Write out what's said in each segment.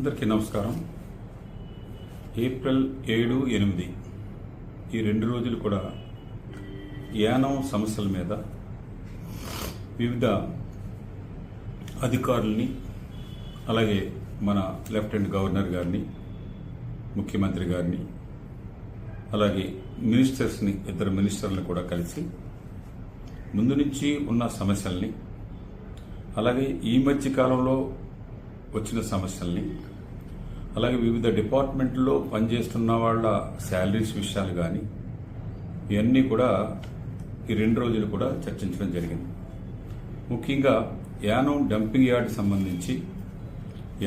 అందరికీ నమస్కారం. ఏప్రిల్ ఏడు ఎనిమిది ఈ రెండు రోజులు కూడా యానం సమస్యల మీద వివిధ అధికారుల్ని అలాగే మన లెఫ్టినెంట్ గవర్నర్ గారిని ముఖ్యమంత్రి గారిని అలాగే మినిస్టర్స్ని ఇద్దరు మినిస్టర్లను కూడా కలిసి ముందు నుంచి ఉన్న సమస్యల్ని అలాగే ఈ మధ్య కాలంలో వచ్చిన సమస్యల్ని అలాగే వివిధ డిపార్ట్మెంట్లో పనిచేస్తున్న వాళ్ళ శాలరీస్ విషయాలు కానీ ఇవన్నీ కూడా ఈ రెండు రోజులు కూడా చర్చించడం జరిగింది. ముఖ్యంగా యానం డంపింగ్ యార్డ్ సంబంధించి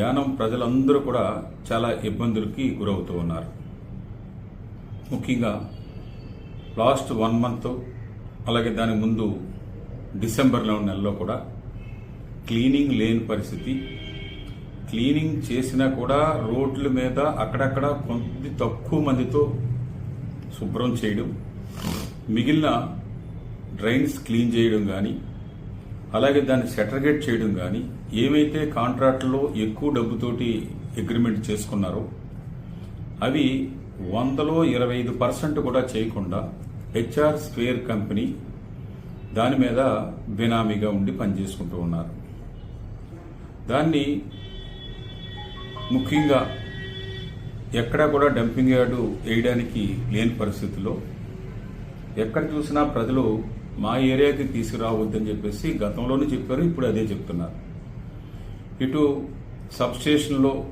యానం ప్రజలందరూ కూడా చాలా ఇబ్బందులకి గురవుతూ ఉన్నారు. ముఖ్యంగా లాస్ట్ వన్ మంత్ అలాగే దాని ముందు డిసెంబర్లో నెలలో కూడా క్లీనింగ్ లేని పరిస్థితి క్లీనింగ్ చేసినా కూడా రోడ్ల మీద అక్కడక్కడ కొద్ది తక్కువ మందితో శుభ్రం చేయడం మిగిలిన డ్రైన్స్ క్లీన్ చేయడం కానీ అలాగే దాన్ని సెటర్గేట్ చేయడం కానీ ఏమైతే కాంట్రాక్ట్లో ఎక్కువ డబ్బుతోటి అగ్రిమెంట్ చేసుకున్నారో అవి వందలో ఇరవై ఐదు పర్సెంట్ కూడా చేయకుండా హెచ్ఆర్ స్క్వేర్ కంపెనీ దాని మీద బినామీగా ఉండి పనిచేసుకుంటూ ఉన్నారు. దాన్ని ముఖ్యంగా ఎక్కడా కూడా డంపింగ్ యార్డు వేయడానికి లేని పరిస్థితుల్లో ఎక్కడ చూసినా ప్రజలు మా ఏరియాకి తీసుకురావద్దని చెప్పేసి గతంలోనే చెప్పారు ఇప్పుడు అదే చెప్తున్నారు. ఇటు సబ్స్టేషన్లో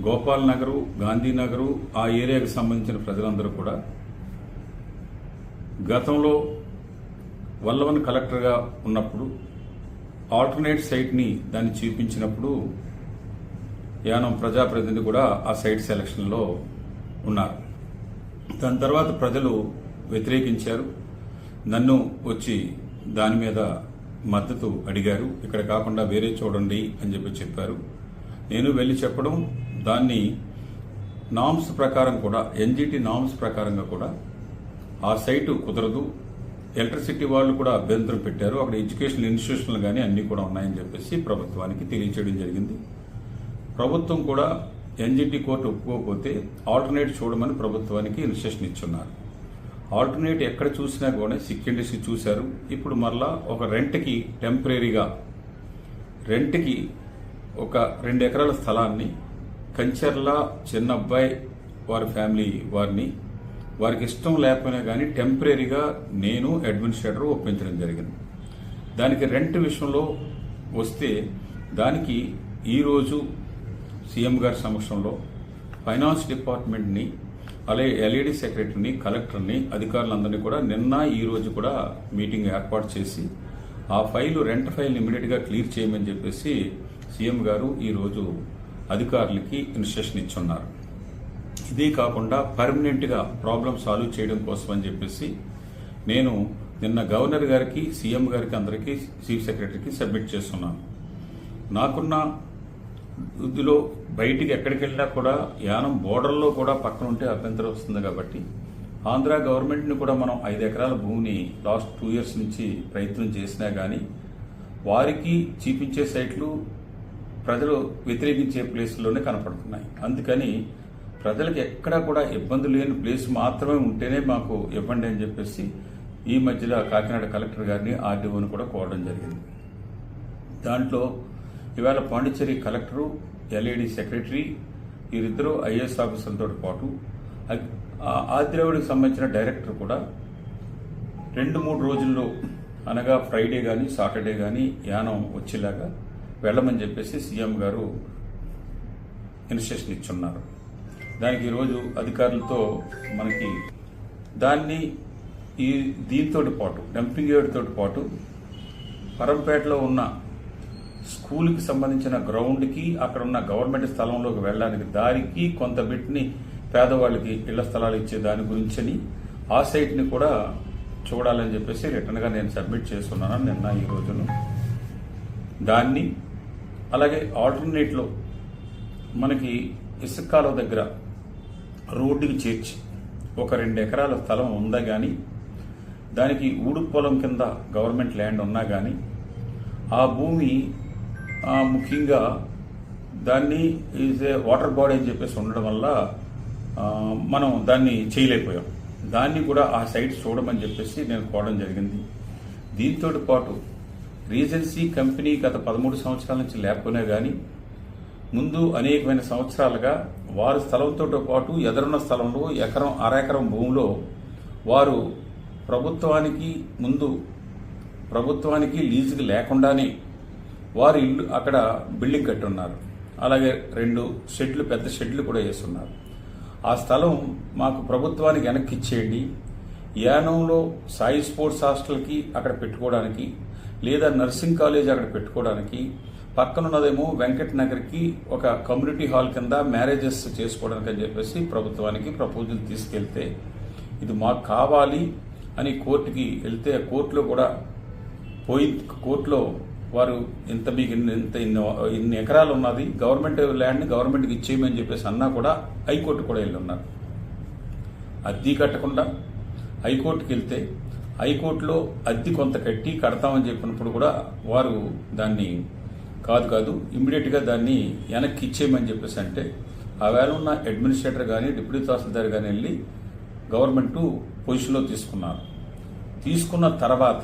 గోపాల్ నగరు గాంధీనగరు ఆ ఏరియాకి సంబంధించిన ప్రజలందరూ కూడా గతంలో వల్లవన్ కలెక్టర్గా ఉన్నప్పుడు ఆల్టర్నేట్ సైట్ని దాన్ని చూపించినప్పుడు యానం ప్రజాప్రతినిధి కూడా ఆ సైట్ సెలక్షన్లో ఉన్నారు. దాని తర్వాత ప్రజలు వ్యతిరేకించారు. నన్ను వచ్చి దాని మీద మద్దతు అడిగారు. ఇక్కడ కాకుండా వేరే చూడండి అని చెప్పి చెప్పారు. నేను వెళ్ళి చెప్పడం దాన్ని నామ్స్ ప్రకారం కూడా ఎన్జిటి నామ్స్ ప్రకారంగా కూడా ఆ సైటు కుదరదు. ఎలక్ట్రిసిటీ వాళ్ళు కూడా అభ్యంతరం పెట్టారు. అక్కడ ఎడ్యుకేషనల్ ఇన్స్టిట్యూషన్లు కానీ అన్నీ కూడా ఉన్నాయని చెప్పేసి ప్రభుత్వానికి తెలియచేయడం జరిగింది. ప్రభుత్వం కూడా ఎన్జిటి కోర్టు ఒప్పుకోకపోతే ఆల్టర్నేట్ చూడమని ప్రభుత్వానికి ఇన్స్ట్రక్షన్ ఇచ్చున్నారు. ఆల్టర్నేట్ ఎక్కడ చూసినా కూడా సిక్కిండిసి చూశారు. ఇప్పుడు మరలా ఒక రెంట్కి టెంపరీగా రెంట్కి ఒక రెండు ఎకరాల స్థలాన్ని కంచర్ల చిన్న అబ్బాయి వారి ఫ్యామిలీ వారిని వారికి ఇష్టం లేకపోయినా కానీ టెంపరీగా నేను అడ్మినిస్ట్రేటర్ ఒప్పించడం జరిగింది. దానికి రెంట్ విషయంలో వస్తే దానికి ఈరోజు సీఎం గారి సమక్షంలో ఫైనాన్స్ డిపార్ట్మెంట్ని అలాగే ఎల్ఈడి సెక్రటరీని కలెక్టర్ని అధికారులందరినీ కూడా నిన్న ఈ రోజు కూడా మీటింగ్ ఏర్పాటు చేసి ఆ ఫైలు రెంట్ ఫైల్ ఇమీడియట్గా క్లియర్ చేయమని చెప్పేసి సీఎం గారు ఈరోజు అధికారులకి ఇన్స్ట్రక్షన్ ఇచ్చున్నారు. ఇదే కాకుండా పర్మనెంట్గా ప్రాబ్లం సాల్వ్ చేయడం కోసం అని చెప్పేసి నేను నిన్న గవర్నర్ గారికి సీఎం గారికి అందరికీ చీఫ్ సెక్రటరీకి సబ్మిట్ చేస్తున్నాను. నాకున్న ఇందులో బయటికి ఎక్కడికి వెళ్ళినా కూడా యానం బోర్డర్లో కూడా పక్కన ఉంటే అభ్యంతరం వస్తుంది కాబట్టి ఆంధ్ర గవర్నమెంట్ని కూడా మనం ఐదు ఎకరాల భూమిని లాస్ట్ టూ ఇయర్స్ నుంచి ప్రయత్నం చేసినా కానీ వారికి చూపించే సైట్లు ప్రజలు వ్యతిరేకించే ప్లేస్లోనే కనపడుతున్నాయి. అందుకని ప్రజలకు ఎక్కడా కూడా ఇబ్బంది లేని ప్లేస్ మాత్రమే ఉంటేనే మాకు ఇవ్వండి అని చెప్పేసి ఈ మధ్యలో కాకినాడ కలెక్టర్ గారిని ఆర్డీఓని కూడా కోరడం జరిగింది. దాంట్లో ఇవాళ పాండిచ్చేరి కలెక్టరు ఎల్ఈడి సెక్రటరీ వీరిద్దరూ ఐఏఎస్ ఆఫీసర్లతో పాటు ఆదిరావుడికి సంబంధించిన డైరెక్టర్ కూడా రెండు మూడు రోజుల్లో అనగా ఫ్రైడే కానీ సాటర్డే కానీ యానం వచ్చేలాగా వెళ్ళమని చెప్పేసి సీఎం గారు ఇన్స్ట్రక్షన్ ఇచ్చున్నారు. దానికి ఈరోజు అధికారులతో మనకి దాన్ని ఈ దీంతో పాటు డంపింగ్ యార్డ్ తోటి పాటు పరంపేటలో ఉన్న స్కూల్కి సంబంధించిన గ్రౌండ్కి అక్కడ ఉన్న గవర్నమెంట్ స్థలంలోకి వెళ్ళడానికి దారికి కొంత బిట్ని పేదవాళ్ళకి ఇళ్ళ స్థలాలు ఇచ్చే దాని గురించని ఆ సైట్ని కూడా చూడాలని చెప్పేసి రిటర్న్గా నేను సబ్మిట్ చేస్తున్నాను నిన్న ఈ రోజును. దాన్ని అలాగే ఆల్టర్నేట్లో మనకి ఇసుకాల దగ్గర రోడ్డుకి చేర్చి ఒక రెండు ఎకరాల స్థలం ఉందా కానీ దానికి ఊడు పొలం కింద గవర్నమెంట్ ల్యాండ్ ఉన్నా కానీ ఆ భూమి ముఖ్యంగా దాన్ని ఈజ్ ఏ వాటర్ బాడీ అని చెప్పేసి ఉండడం వల్ల మనం దాన్ని చేయలేకపోయాం. దాన్ని కూడా ఆ సైట్ చూడమని చెప్పేసి నేను కోవడం జరిగింది. దీంతో పాటు రీజెన్సీ కంపెనీ గత పదమూడు సంవత్సరాల నుంచి లేకపోయినా కానీ ముందు అనేకమైన సంవత్సరాలుగా వారి స్థలంతో పాటు ఎదురున్న స్థలంలో ఎకరం అరెకరం భూమిలో వారు ప్రభుత్వానికి ముందు ప్రభుత్వానికి లీజుకి లేకుండానే వారు ఇల్లు అక్కడ బిల్డింగ్ కట్టున్నారు. అలాగే రెండు షెడ్లు పెద్ద షెడ్లు కూడా వేస్తున్నారు. ఆ స్థలం మాకు ప్రభుత్వానికి వెనక్కి ఇచ్చేయండి. యానంలో సాయి స్పోర్ట్స్ హాస్టల్కి అక్కడ పెట్టుకోవడానికి లేదా నర్సింగ్ కాలేజ్ అక్కడ పెట్టుకోవడానికి పక్కనున్నదేమో వెంకట్ నగర్కి ఒక కమ్యూనిటీ హాల్ కింద మ్యారేజెస్ చేసుకోవడానికి అని చెప్పేసి ప్రభుత్వానికి ప్రపోజల్ తీసుకెళ్తే ఇది మాకు కావాలి అని కోర్టుకి వెళ్తే కోర్టులో కూడా పోయి కోర్టులో వారు ఇంత మీకు ఇన్ని- ఇంత ఇన్ని ఇన్ని ఎకరాలు ఉన్నది గవర్నమెంట్ ల్యాండ్ని గవర్నమెంట్కి ఇచ్చేయమని చెప్పేసి అన్నా కూడా హైకోర్టు కూడా వెళ్ళి ఉన్నారు అద్దీ కట్టకుండా హైకోర్టుకి వెళ్తే హైకోర్టులో అద్దె కొంత కట్టి కడతామని చెప్పినప్పుడు కూడా వారు దాన్ని కాదు కాదు ఇమ్మీడియట్గా దాన్ని వెనక్కి ఇచ్చేయమని చెప్పేసి అంటే ఆవేళ ఉన్న అడ్మినిస్ట్రేటర్ కానీ డిప్యూటీ తహసీల్దార్ కానీ వెళ్ళి గవర్నమెంట్ పొజిషన్లో తీసుకున్నారు. తీసుకున్న తర్వాత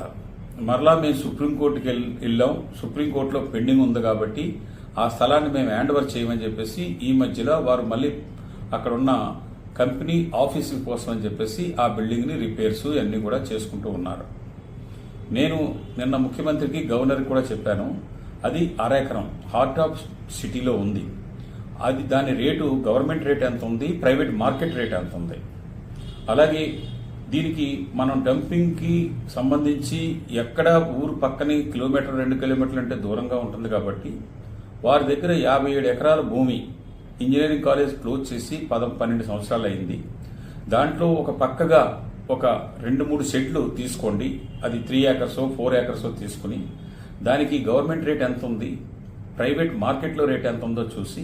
మరలా మేము సుప్రీంకోర్టుకి వెళ్- వెళ్ళాం సుప్రీంకోర్టులో పెండింగ్ ఉంది కాబట్టి ఆ స్థలాన్ని మేము హ్యాండ్ ఓవర్ చేయమని చెప్పేసి ఈ మధ్యలో వారు మళ్ళీ అక్కడ ఉన్న కంపెనీ ఆఫీసు కోసం అని చెప్పేసి ఆ బిల్డింగ్ని రిపేర్స్ అన్నీ కూడా చేసుకుంటూ ఉన్నారు. నేను నిన్న ముఖ్యమంత్రికి గవర్నర్కి కూడా చెప్పాను. అది అరెకరం. హార్ట్ ఆఫ్ సిటీలో ఉంది. అది దాని రేటు గవర్నమెంట్ రేట్ ఎంత ఉంది? ప్రైవేట్ మార్కెట్ రేట్ ఎంత ఉంది? అలాగే దీనికి మనం డంపింగ్కి సంబంధించి ఎక్కడ ఊరు పక్కనే కిలోమీటర్ రెండు కిలోమీటర్లు అంటే దూరంగా ఉంటుంది కాబట్టి వారి దగ్గర యాభై ఏడు ఎకరాల భూమి ఇంజనీరింగ్ కాలేజ్ క్లోజ్ చేసి పదం పన్నెండు సంవత్సరాలు అయింది. దాంట్లో ఒక పక్కగా ఒక రెండు మూడు సెట్లు తీసుకోండి. అది త్రీ ఏకర్సో ఫోర్ ఏకర్సో తీసుకుని దానికి గవర్నమెంట్ రేట్ ఎంత ఉంది ప్రైవేట్ మార్కెట్లో రేట్ ఎంత ఉందో చూసి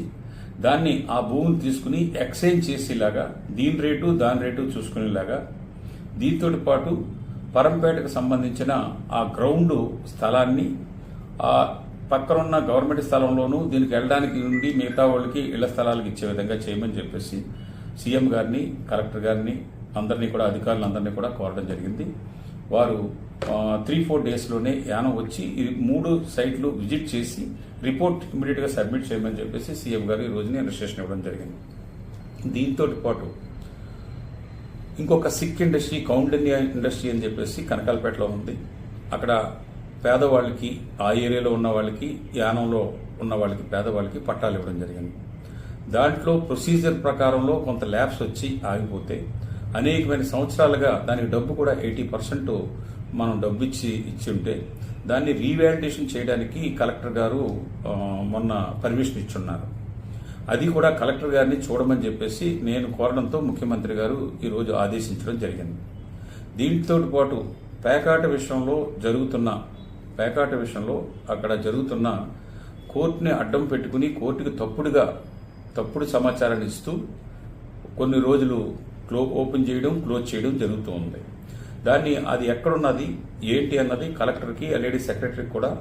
దాన్ని ఆ భూమిని తీసుకుని ఎక్స్చేంజ్ చేసేలాగా దీని రేటు దాని రేటు చూసుకునేలాగా దీంతో పాటు పరంపేటకు సంబంధించిన ఆ గ్రౌండ్ స్థలాన్ని ఆ పక్కన ఉన్న గవర్నమెంట్ స్థలంలోనూ దీనికి వెళ్ళడానికి నుండి మిగతా వాళ్ళకి ఇళ్ళ స్థలాలకు ఇచ్చే విధంగా చేయమని చెప్పేసి సీఎం గారిని కలెక్టర్ గారిని అందరినీ కూడా అధికారులందరినీ కూడా కోరడం జరిగింది. వారు త్రీ ఫోర్ డేస్లోనే యానం వచ్చి ఈ మూడు సైట్లు విజిట్ చేసి రిపోర్ట్ ఇమీడియట్గా సబ్మిట్ చేయమని చెప్పేసి సీఎం గారు ఈ రోజునే ఇన్స్ట్రక్షన్ ఇవ్వడం జరిగింది. దీంతో పాటు ఇంకొక సిక్ ఇండస్ట్రీ కౌండిన్య ఇండస్ట్రీ అని చెప్పేసి కనకాలపేటలో ఉంది. అక్కడ పేదవాళ్ళకి ఆ ఏరియాలో ఉన్న వాళ్ళకి యానంలో ఉన్న వాళ్ళకి పేదవాళ్ళకి పట్టాలు ఇవ్వడం జరిగింది. దాంట్లో ప్రొసీజర్ ప్రకారంలో కొంత ల్యాబ్స్ వచ్చి ఆగిపోతే అనేకమైన సంవత్సరాలుగా దానికి డబ్బు కూడా ఎయిటీ పర్సెంట్ మనం డబ్బు ఇచ్చి ఇచ్చి ఉంటే దాన్ని రీవాలిడేషన్ చేయడానికి కలెక్టర్ గారు మొన్న పర్మిషన్ ఇచ్చున్నారు. అది కూడా కలెక్టర్ గారిని చూడమని చెప్పేసి నేను కోరడంతో ముఖ్యమంత్రి గారు ఈరోజు ఆదేశించడం జరిగింది. దీంతో పాటు పేకాట విషయంలో జరుగుతున్న పేకాట విషయంలో అక్కడ జరుగుతున్న కోర్టుని అడ్డం పెట్టుకుని కోర్టుకి తప్పుడుగా తప్పుడు సమాచారాన్ని ఇస్తూ కొన్ని రోజులు క్లో ఓపెన్ చేయడం క్లోజ్ చేయడం జరుగుతూ ఉంది. దాన్ని అది ఎక్కడున్నది ఏంటి అన్నది కలెక్టర్కి ఎల్ఈడి సెక్రటరీకి కూడా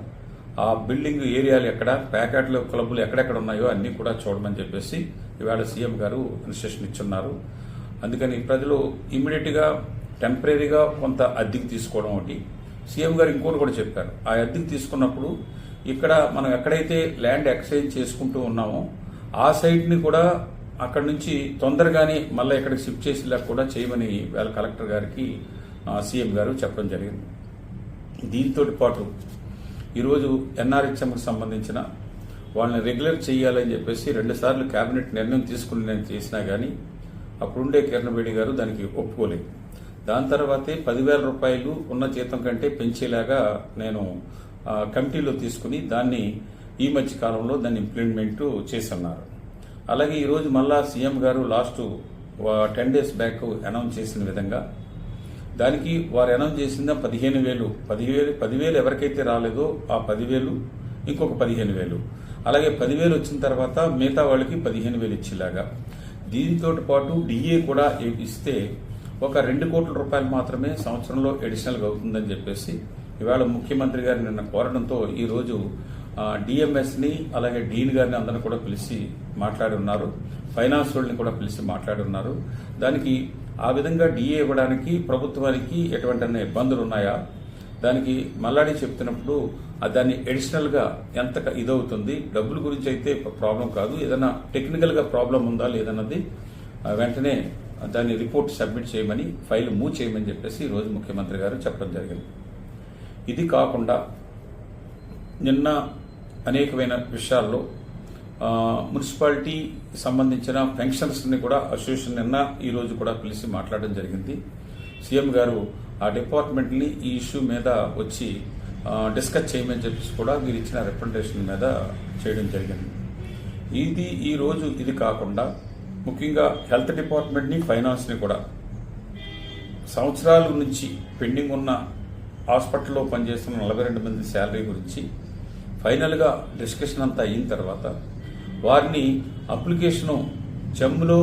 ఆ బిల్డింగ్ ఏరియాలు ఎక్కడ ప్యాకెట్లు క్లబ్బులు ఎక్కడెక్కడ ఉన్నాయో అన్నీ కూడా చూడమని చెప్పేసి ఇవాళ సీఎం గారు ఇన్స్ట్రక్షన్ ఇచ్చున్నారు. అందుకని ప్రజలు ఇమ్మీడియట్గా టెంపరీగా కొంత అద్దెకి తీసుకోవడం ఒకటి. సీఎం గారు ఇంకోటి కూడా చెప్పారు. ఆ అద్దెకి తీసుకున్నప్పుడు ఇక్కడ మనం ఎక్కడైతే ల్యాండ్ ఎక్స్చేంజ్ చేసుకుంటూ ఉన్నామో ఆ సైట్ని కూడా అక్కడి నుంచి తొందరగానే మళ్ళీ ఇక్కడికి షిఫ్ట్ చేసేలా కూడా చేయమని వేళ కలెక్టర్ గారికి సీఎం గారు చెప్పడం జరిగింది. దీంతో పాటు ఈరోజు ఎన్ఆర్హెచ్ఎంకి సంబంధించిన వాళ్ళని రెగ్యులర్ చేయాలని చెప్పేసి రెండుసార్లు కేబినెట్ నిర్ణయం తీసుకుని నేను చేసినా కానీ అప్పుడుండే కిరణ్ బేడి గారు దానికి ఒప్పుకోలేదు. దాని తర్వాతే పదివేల రూపాయలు ఉన్న జీతం కంటే పెంచేలాగా నేను కమిటీలో తీసుకుని దాన్ని ఈ మధ్య కాలంలో దాన్ని ఇంప్లిమెంట్ చేస్తున్నారు అలాగే ఈరోజు మళ్ళా సీఎం గారు last ten days back announce చేసిన విధంగా దానికి వారు అనౌన్స్ చేసిందా పదిహేను వేలు. పదివేలు పదివేలు ఎవరికైతే రాలేదో ఆ పదివేలు ఇంకొక పదిహేను వేలు. అలాగే పదివేలు వచ్చిన తర్వాత మిగతా వాళ్ళకి పదిహేను వేలు ఇచ్చేలాగా. దీనితో పాటు డిఏ కూడా ఇస్తే ఒక రెండు కోట్ల రూపాయలు మాత్రమే సంవత్సరంలో అడిషనల్గా అవుతుందని చెప్పేసి ఇవాళ ముఖ్యమంత్రి గారు నిన్న కోరడంతో ఈరోజు డిఎంఎస్ని అలాగే డీన్ గారిని అందరిని కూడా పిలిచి మాట్లాడి ఉన్నారు. ఫైనాన్స్ వాళ్ళని కూడా పిలిచి మాట్లాడి ఉన్నారు. దానికి ఆ విధంగా డిఏ ఇవ్వడానికి ప్రభుత్వానికి ఎటువంటి ఇబ్బందులు ఉన్నాయా? దానికి మల్లాడి చెప్తున్నప్పుడు దాన్ని అడిషనల్గా ఎంత ఇదవుతుంది? డబ్బుల గురించి అయితే ప్రాబ్లం కాదు. ఏదైనా టెక్నికల్గా ప్రాబ్లం ఉందా లేదన్నది వెంటనే దాన్ని రిపోర్ట్ సబ్మిట్ చేయమని ఫైల్ మూవ్ చేయమని చెప్పేసి ఈరోజు రోజు ముఖ్యమంత్రి గారు చెప్పడం జరిగింది. ఇది కాకుండా నిన్న అనేకమైన విషయాల్లో మున్సిపాలిటీ సంబంధించిన పెన్షన్స్ని కూడా అసోసియేషన్ నిన్న ఈ రోజు కూడా పిలిచి మాట్లాడడం జరిగింది. సీఎం గారు ఆ డిపార్ట్మెంట్ని ఈ ఇష్యూ మీద వచ్చి డిస్కస్ చేయమని చెప్పేసి కూడా మీరు ఇచ్చిన రిప్రజెంటేషన్ మీద చేయడం జరిగింది. ఇది ఈ రోజు ఇది కాకుండా ముఖ్యంగా హెల్త్ డిపార్ట్మెంట్ని ఫైనాన్స్ని కూడా సంవత్సరాల నుంచి పెండింగ్ ఉన్న హాస్పిటల్లో పనిచేస్తున్న నలభై రెండు మంది శాలరీ గురించి ఫైనల్గా డిస్కషన్ అంతా అయిన తర్వాత వారిని అప్లికేషను చెమ్లో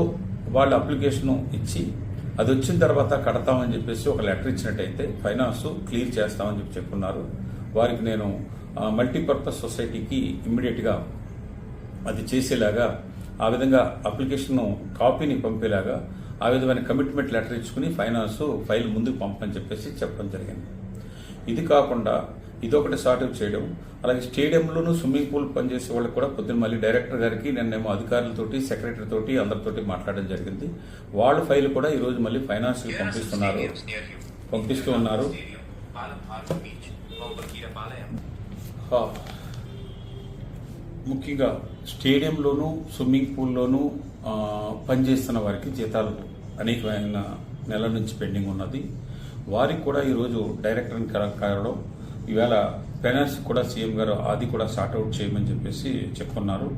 వాళ్ళ అప్లికేషను ఇచ్చి అది వచ్చిన తర్వాత కడతామని చెప్పేసి ఒక లెటర్ ఇచ్చినట్టయితే ఫైనాన్స్ క్లియర్ చేస్తామని చెప్పి చెప్పున్నారు. వారికి నేను మల్టీపర్పస్ సొసైటీకి ఇమ్మీడియట్గా అది చేసేలాగా ఆ విధంగా అప్లికేషన్ను కాపీని పంపేలాగా ఆ విధమైన కమిట్మెంట్ లెటర్ ఇచ్చుకుని ఫైనాన్స్ ఫైల్ ముందుకు పంపని చెప్పేసి చెప్పడం జరిగింది. ఇది కాకుండా ఇదొకటి సార్ట్ అవుట్ చేయడం. అలాగే స్టేడియంలోనూ స్విమ్మింగ్ పూల్ పనిచేసే వాళ్ళకి కూడా పొద్దున్న మళ్ళీ డైరెక్టర్ గారికి నిన్నేమో అధికారులతోటి సెక్రటరీ తోటి అందరితోటి మాట్లాడడం జరిగింది. వాళ్ళ ఫైల్ కూడా ఈ రోజు మళ్ళీ ఫైనాన్స్కి పంపిస్తున్నారు. పంపిస్తూ ఉన్నారు. ముఖ్యంగా స్టేడియంలోనూ స్విమ్మింగ్ పూల్లోనూ పనిచేస్తున్న వారికి జీతాలు అనేకమైన నెలల నుంచి పెండింగ్ ఉన్నది. వారికి కూడా ఈరోజు డైరెక్టర్ని కల- కలవడం ఈవేళ ఫైనాన్స్ కూడా సీఎం గారు అది కూడా షార్ట్అవుట్ చేయమని చెప్పేసి చెప్పుకున్నారు.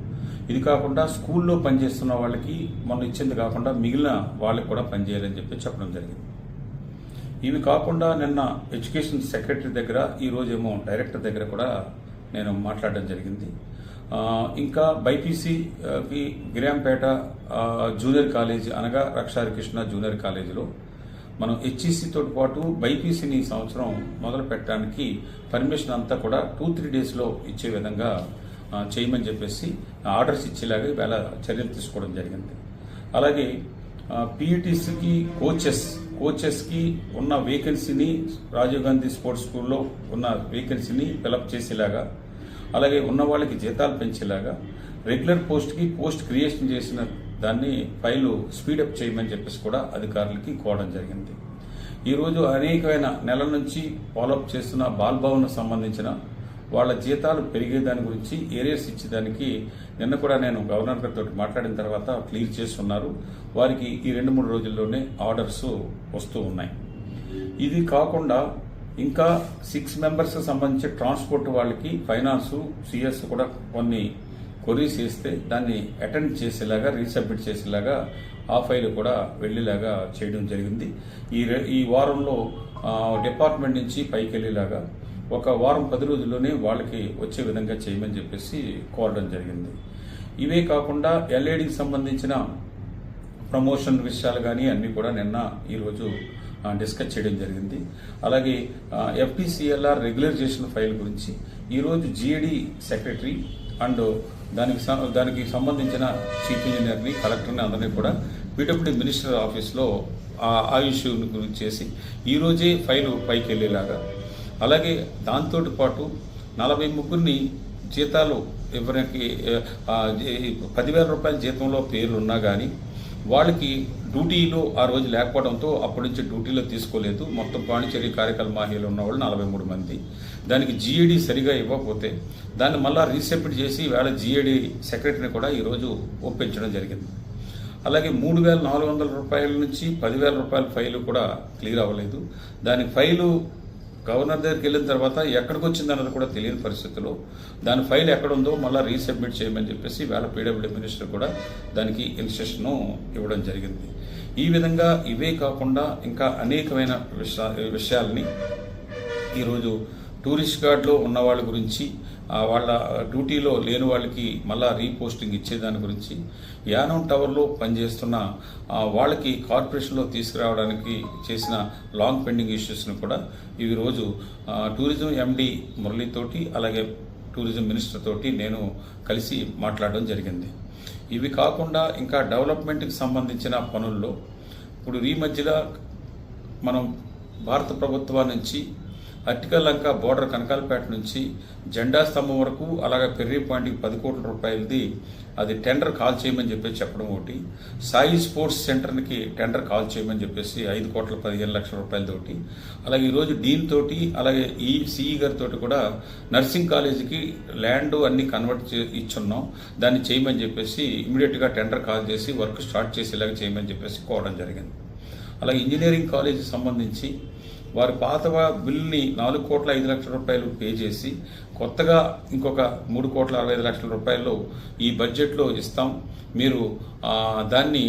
ఇది కాకుండా స్కూల్లో పనిచేస్తున్న వాళ్ళకి మొన్న ఇచ్చింది కాకుండా మిగిలిన వాళ్ళకి కూడా పనిచేయాలని చెప్పి చెప్పడం జరిగింది. ఇవి కాకుండా నిన్న ఎడ్యుకేషన్ సెక్రటరీ దగ్గర ఈరోజు ఏమో డైరెక్టర్ దగ్గర కూడా నేను మాట్లాడడం జరిగింది. ఇంకా బైపీసీకి గిరాంపేట జూనియర్ కాలేజ్ అనగా రక్షారి కృష్ణ జూనియర్ కాలేజీలో మనం హెచ్ఈసీతో పాటు బైపీసీని సంవత్సరం మొదలు పెట్టడానికి పర్మిషన్ అంతా కూడా టూ త్రీ డేస్లో ఇచ్చే విధంగా చేయమని చెప్పేసి ఆర్డర్స్ ఇచ్చేలాగా వేళ చర్యలు తీసుకోవడం జరిగింది. అలాగే పీఈటీసీకి కోచెస్ కోచెస్కి ఉన్న వేకెన్సీని రాజీవ్ గాంధీ స్పోర్ట్స్ స్కూల్లో ఉన్న వేకెన్సీని ఫిలప్ చేసేలాగా అలాగే ఉన్న వాళ్ళకి జీతాలు పెంచేలాగా రెగ్యులర్ పోస్ట్కి పోస్ట్ క్రియేషన్ చేసిన దాన్ని ఫైలు స్పీడప్ చేయమని చెప్పేసి కూడా అధికారులకి కోవడం జరిగింది. ఈరోజు అనేకమైన నెలల నుంచి ఫాలోఅప్ చేస్తున్న బాల్భవన్ సంబంధించిన వాళ్ళ జీతాలు పెరిగే దాని గురించి ఏరియర్స్ ఇచ్చేదానికి నిన్న కూడా నేను గవర్నర్ గారితో మాట్లాడిన తర్వాత క్లియర్ చేస్తున్నారు వారికి ఈ రెండు మూడు రోజుల్లోనే ఆర్డర్స్ వస్తూ ఉన్నాయి. ఇది కాకుండా ఇంకా సిక్స్ మెంబర్స్ సంబంధించి ట్రాన్స్పోర్ట్ వాళ్ళకి ఫైనాన్స్ సిఎస్ కూడా కొన్ని కొరీస్ ఇస్తే దాన్ని అటెండ్ చేసేలాగా రీసబ్మిట్ చేసేలాగా ఆ ఫైల్ కూడా వెళ్ళేలాగా చేయడం జరిగింది. ఈ రె- ఈ వారంలో డిపార్ట్మెంట్ నుంచి పైకి వెళ్ళేలాగా ఒక వారం పది రోజుల్లోనే వాళ్ళకి వచ్చే విధంగా చేయమని చెప్పేసి కోరడం జరిగింది. ఇవే కాకుండా ఎల్ఏడికి సంబంధించిన ప్రమోషన్ విషయాలు కానీ అన్నీ కూడా నిన్న ఈరోజు డిస్కస్ చేయడం జరిగింది. అలాగే ఎఫ్టీసీఎల్ఆర్ రెగ్యులరైజేషన్ ఫైల్ గురించి ఈరోజు జీఏడీ సెక్రటరీ అండ్ దానికి సం- దానికి సంబంధించిన చీఫ్ ఇంజనీర్ని కలెక్టర్ని అందరినీ కూడా పీడబ్ల్యూడీ మినిస్టర్ ఆఫీస్లో ఆ ఆ గురించి చేసి ఈరోజే ఫైలు పైకి వెళ్ళేలాగా అలాగే దాంతో పాటు నలభై ముగ్గురిని జీతాలు ఎవరికి పదివేల రూపాయల జీతంలో పేర్లు ఉన్నా కానీ వాళ్ళకి డ్యూటీలో ఆ రోజు లేకపోవడంతో అప్పటి నుంచి డ్యూటీలో తీసుకోలేదు. మొత్తం పాండిచేరి కార్యక్రమ ఉన్న వాళ్ళు నలభై మూడు మంది. దానికి జీఏడీ సరిగా ఇవ్వకపోతే దాన్ని మళ్ళా రీసెప్ట్ చేసి వేళ జీఏడీ సెక్రటరీని కూడా ఈరోజు ఒప్పించడం జరిగింది. అలాగే మూడు వేల నాలుగు వందల రూపాయల నుంచి పదివేల రూపాయల ఫైలు కూడా క్లియర్ అవ్వలేదు. దాని ఫైలు గవర్నర్ దగ్గరికి వెళ్ళిన తర్వాత ఎక్కడికి వచ్చింది అన్నది కూడా తెలియని పరిస్థితిలో దాని ఫైల్ ఎక్కడ ఉందో మళ్ళీ రీసబ్మిట్ చేయమని చెప్పేసి వేళ పీడబ్ల్యూ మినిస్టర్ కూడా దానికి ఇన్స్ట్రక్షన్ ఇవ్వడం జరిగింది. ఈ విధంగా ఇవే కాకుండా ఇంకా అనేకమైన విషయ విషయాల్ని ఈరోజు టూరిస్ట్ గార్డ్లో ఉన్న వాళ్ళ గురించి వాళ్ళ డ్యూటీలో లేని వాళ్ళకి మళ్ళా రీపోస్టింగ్ ఇచ్చేదాని గురించి యానం టవర్లో పనిచేస్తున్న వాళ్ళకి కార్పొరేషన్లో తీసుకురావడానికి చేసిన లాంగ్ పెండింగ్ ఇష్యూస్ని కూడా ఇవి రోజు టూరిజం ఎండి మురళితోటి అలాగే టూరిజం మినిస్టర్ తోటి నేను కలిసి మాట్లాడడం జరిగింది. ఇవి కాకుండా ఇంకా డెవలప్మెంట్కి సంబంధించిన పనుల్లో ఇప్పుడు ఈ మధ్యలో మనం భారత ప్రభుత్వం నుంచి అట్టికల్ బోర్డర్ కనకాలపేట నుంచి జెండా స్తంభం వరకు అలాగే పెర్రీ పాయింట్కి పది కోట్ల రూపాయలది అది టెండర్ కాల్ చేయమని చెప్పేసి చెప్పడం ఒకటి. సాయి స్పోర్ట్స్ సెంటర్కి టెండర్ కాల్ చేయమని చెప్పేసి ఐదు కోట్ల పదిహేను లక్షల రూపాయలతోటి. అలాగే ఈరోజు డీన్ తోటి అలాగే ఈ సిఈ గారితో కూడా నర్సింగ్ కాలేజీకి ల్యాండ్ అన్ని కన్వర్ట్ చే ఇచ్చున్నాం. దాన్ని చేయమని చెప్పేసి ఇమీడియట్గా టెండర్ కాల్ చేసి వర్క్ స్టార్ట్ చేసేలాగా చేయమని చెప్పేసి కోవడం జరిగింది. అలాగే ఇంజనీరింగ్ కాలేజీ సంబంధించి వారి పాత బిల్లుని నాలుగు కోట్ల ఐదు లక్షల రూపాయలు పే చేసి కొత్తగా ఇంకొక మూడు కోట్ల అరవై ఐదు లక్షల రూపాయలు ఈ బడ్జెట్లో ఇస్తాం. మీరు దాన్ని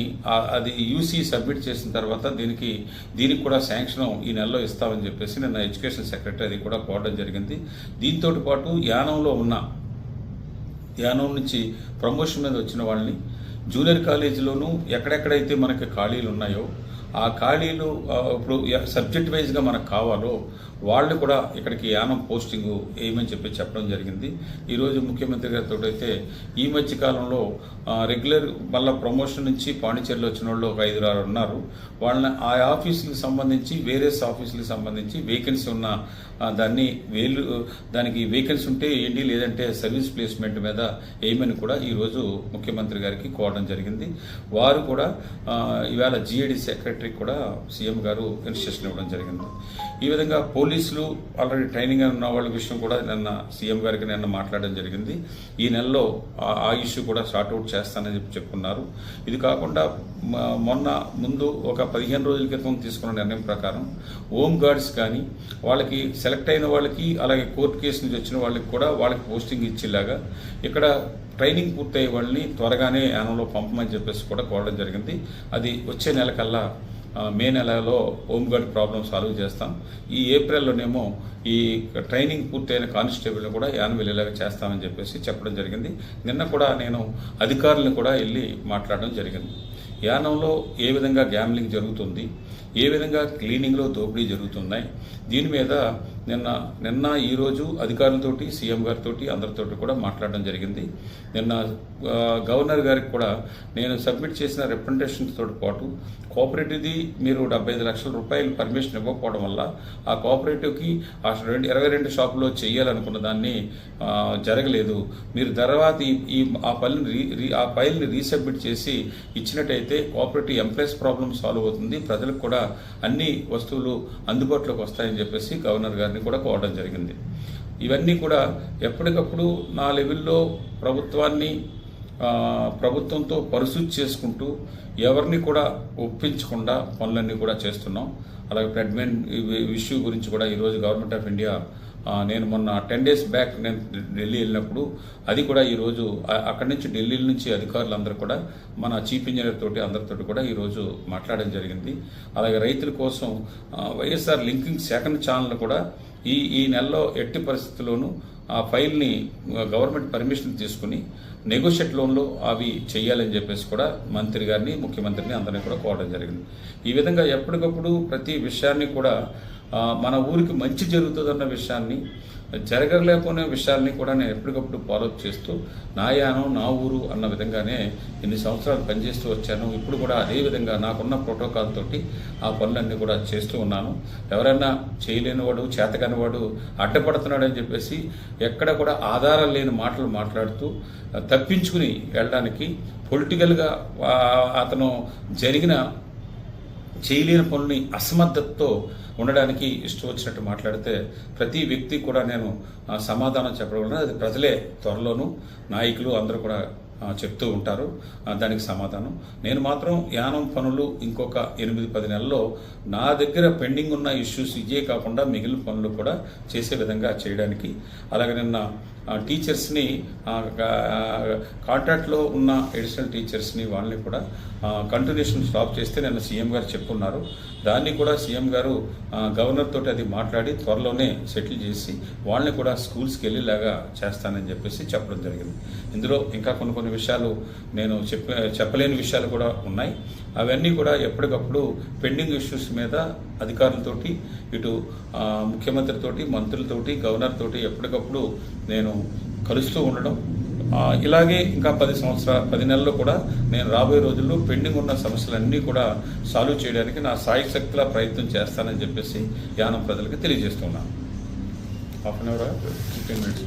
అది యూసీ సబ్మిట్ చేసిన తర్వాత దీనికి దీనికి కూడా శాంక్షన్ ఈ నెలలో ఇస్తామని చెప్పేసి నిన్న ఎడ్యుకేషన్ సెక్రటరీ అది కూడా కోరడం జరిగింది. దీంతో పాటు యానంలో ఉన్న యానం నుంచి ప్రమోషన్ మీద వచ్చిన వాళ్ళని జూనియర్ కాలేజీలోనూ ఎక్కడెక్కడైతే మనకి ఖాళీలు ఉన్నాయో ఆ ఖాళీలు ఇప్పుడు సబ్జెక్ట్ వైజ్గా మనకు కావాలో వాళ్ళు కూడా ఇక్కడికి యానం పోస్టింగ్ వేయమని చెప్పి చెప్పడం జరిగింది. ఈరోజు ముఖ్యమంత్రి గారితో అయితే ఈ మధ్య కాలంలో రెగ్యులర్ మళ్ళీ ప్రమోషన్ నుంచి పాండిచేరిలో వచ్చిన వాళ్ళు ఒక ఐదు ఆరు ఉన్నారు. వాళ్ళని ఆ ఆఫీసులకు సంబంధించి వేరే ఆఫీసులకు సంబంధించి వేకెన్సీ ఉన్న దాన్ని వేలు దానికి వేకెన్సీ ఉంటే ఏంటి లేదంటే సర్వీస్ ప్లేస్మెంట్ మీద వేయమని కూడా ఈరోజు ముఖ్యమంత్రి గారికి కోరడం జరిగింది. వారు కూడా ఇవాళ జిఏడి సెక్రటరీకి కూడా సీఎం గారు ఇన్స్ట్రక్షన్ ఇవ్వడం జరిగింది. ఈ విధంగా పోలీసులు ఆల్రెడీ ట్రైనింగ్ ఉన్న వాళ్ళ విషయం కూడా నిన్న సీఎం గారికి నిన్న మాట్లాడడం జరిగింది. ఈ నెలలో ఆ- ఇష్యూ కూడా సార్ట్అవుట్ చేస్తానని చెప్పి చెప్పుకున్నారు. ఇది కాకుండా మొన్న ముందు ఒక పదిహేను రోజుల క్రితం తీసుకున్న నిర్ణయం ప్రకారం హోమ్ గార్డ్స్ కానీ వాళ్ళకి సెలెక్ట్ అయిన వాళ్ళకి అలాగే కోర్టు కేసు నుంచి వచ్చిన వాళ్ళకి కూడా వాళ్ళకి పోస్టింగ్ ఇచ్చేలాగా ఇక్కడ ట్రైనింగ్ పూర్తయ్యే వాళ్ళని త్వరగానే యానంలో పంపమని చెప్పేసి కూడా కోరడం జరిగింది. అది వచ్చే నెల కల్లా మే నెలలో హోంగార్డ్ ప్రాబ్లం సాల్వ్ చేస్తాం. ఈ ఏప్రిల్లోనేమో ఈ ట్రైనింగ్ పూర్తయిన కానిస్టేబుల్ని కూడా యానం వెళ్ళేలాగా చేస్తామని చెప్పేసి చెప్పడం జరిగింది. నిన్న కూడా నేను అధికారులను కూడా వెళ్ళి మాట్లాడడం జరిగింది. యానంలో ఏ విధంగా గ్యామ్లింగ్ జరుగుతుంది? ఏ విధంగా క్లీనింగ్లో దోపిడీ జరుగుతున్నాయి? దీని మీద నిన్న నిన్న ఈరోజు అధికారులతోటి సీఎం గారితో అందరితోటి కూడా మాట్లాడడం జరిగింది. నిన్న గవర్నర్ గారికి కూడా నేను సబ్మిట్ చేసిన రిప్రజెంటేషన్తో తోటి పాటు కోఆపరేటివ్ది మీరు డెబ్బై ఐదు లక్షల రూపాయలు పర్మిషన్ ఇవ్వకపోవడం వల్ల ఆ కోఆపరేటివ్కి ఆ రెండు ఇరవై రెండు షాపులో చేయాలనుకున్న దాన్ని జరగలేదు. మీరు తర్వాత ఈ- ఆ పనిని రీ రీ- ఆ ఫైల్ని రీసబ్మిట్ చేసి ఇచ్చినట్టయితే కోఆపరేటివ్ ఎంప్లాయీస్ ప్రాబ్లం సాల్వ్ అవుతుంది. ప్రజలకు కూడా అన్ని వస్తువులు అందుబాటులోకి వస్తాయని అని చెప్పేసి గవర్నర్ గారిని కూడా కోవడం జరిగింది. ఇవన్నీ కూడా ఎప్పటికప్పుడు నా లెవెల్లో ప్రభుత్వాన్ని ప్రభుత్వంతో పరిశుద్ధి చేసుకుంటూ ఎవరిని కూడా ఒప్పించకుండా పనులన్నీ కూడా చేస్తున్నాం. అలాగే ప్రెగ్నెంట్ ఇష్యూ గురించి కూడా ఈరోజు గవర్నమెంట్ ఆఫ్ ఇండియా నేను మొన్న టెన్ డేస్ బ్యాక్ నేను ఢిల్లీ వెళ్ళినప్పుడు అది కూడా ఈరోజు అక్కడి నుంచి ఢిల్లీ నుంచి అధికారులు అందరూ కూడా మన చీఫ్ ఇంజనీర్ తోటి అందరితోటి కూడా ఈరోజు మాట్లాడడం జరిగింది. అలాగే రైతుల కోసం వైఎస్ఆర్ లింకింగ్ సెకండ్ ఛానల్ కూడా ఈ ఈ నెలలో ఎట్టి పరిస్థితుల్లోనూ ఆ ఫైల్ని గవర్నమెంట్ పర్మిషన్ తీసుకుని నెగోషియేట్ లోన్లో అవి చేయాలని చెప్పేసి కూడా మంత్రి గారిని ముఖ్యమంత్రిని అందరినీ కూడా కోరడం జరిగింది. ఈ విధంగా ఎప్పటికప్పుడు ప్రతి విషయాన్ని కూడా మన ఊరికి మంచి జరుగుతుందన్న విషయాన్ని జరగలేకపోయిన విషయాల్ని కూడా నేను ఎప్పటికప్పుడు ఫాలోఅప్ చేస్తూ నా యానం నా ఊరు అన్న విధంగానే ఎన్ని సంవత్సరాలు పనిచేస్తూ వచ్చాను. ఇప్పుడు కూడా అదే విధంగా నాకున్న ప్రోటోకాల్ తోటి ఆ పనులన్నీ కూడా చేస్తూ ఉన్నాను. ఎవరైనా చేయలేనివాడు చేతకానివాడు అడ్డపడుతున్నాడని చెప్పేసి ఎక్కడ కూడా ఆధారం లేని మాటలు మాట్లాడుతూ తప్పించుకుని వెళ్ళడానికి పొలిటికల్గా అతను జరిగిన చేయలేని పనుల్ని అసమర్థతతో ఉండడానికి ఇష్టం వచ్చినట్టు మాట్లాడితే ప్రతి వ్యక్తి కూడా నేను సమాధానం చెప్పడం అది ప్రజలే త్వరలోనూ నాయకులు అందరూ కూడా చెప్తూ ఉంటారు. దానికి సమాధానం. నేను మాత్రం యానం పనులు ఇంకొక ఎనిమిది పది నెలల్లో నా దగ్గర పెండింగ్ ఉన్న ఇష్యూస్ ఇవే కాకుండా మిగిలిన పనులు కూడా చేసే విధంగా చేయడానికి. అలాగే నిన్న టీచర్స్ని కాంట్రాక్ట్లో ఉన్న అడిషనల్ టీచర్స్ని వాళ్ళని కూడా కంటిన్యూషన్ స్టాప్ చేస్తే నిన్న సీఎం గారు చెప్పున్నారు. దాన్ని కూడా సీఎం గారు గవర్నర్ తోటి అది మాట్లాడి త్వరలోనే సెటిల్ చేసి వాళ్ళని కూడా స్కూల్స్కి వెళ్ళేలాగా చేస్తానని చెప్పేసి చెప్పడం జరిగింది. ఇందులో ఇంకా కొన్ని కొన్ని విషయాలు నేను చెప్ప చెప్పలేని విషయాలు కూడా ఉన్నాయి. అవన్నీ కూడా ఎప్పటికప్పుడు పెండింగ్ ఇష్యూస్ మీద అధికారులతోటి ఇటు ముఖ్యమంత్రితోటి మంత్రులతోటి గవర్నర్ తోటి ఎప్పటికప్పుడు నేను కలుస్తూ ఉండడం. ఇలాగే ఇంకా పది సంవత్సరాల పది నెలల్లో కూడా నేను రాబోయే రోజుల్లో పెండింగ్ ఉన్న సమస్యలన్నీ కూడా సాల్వ్ చేయడానికి నా సాయి శక్తిలా ప్రయత్నం చేస్తానని చెప్పేసి యానం ప్రజలకు తెలియజేస్తున్నాను. Half an hour fifteen minutes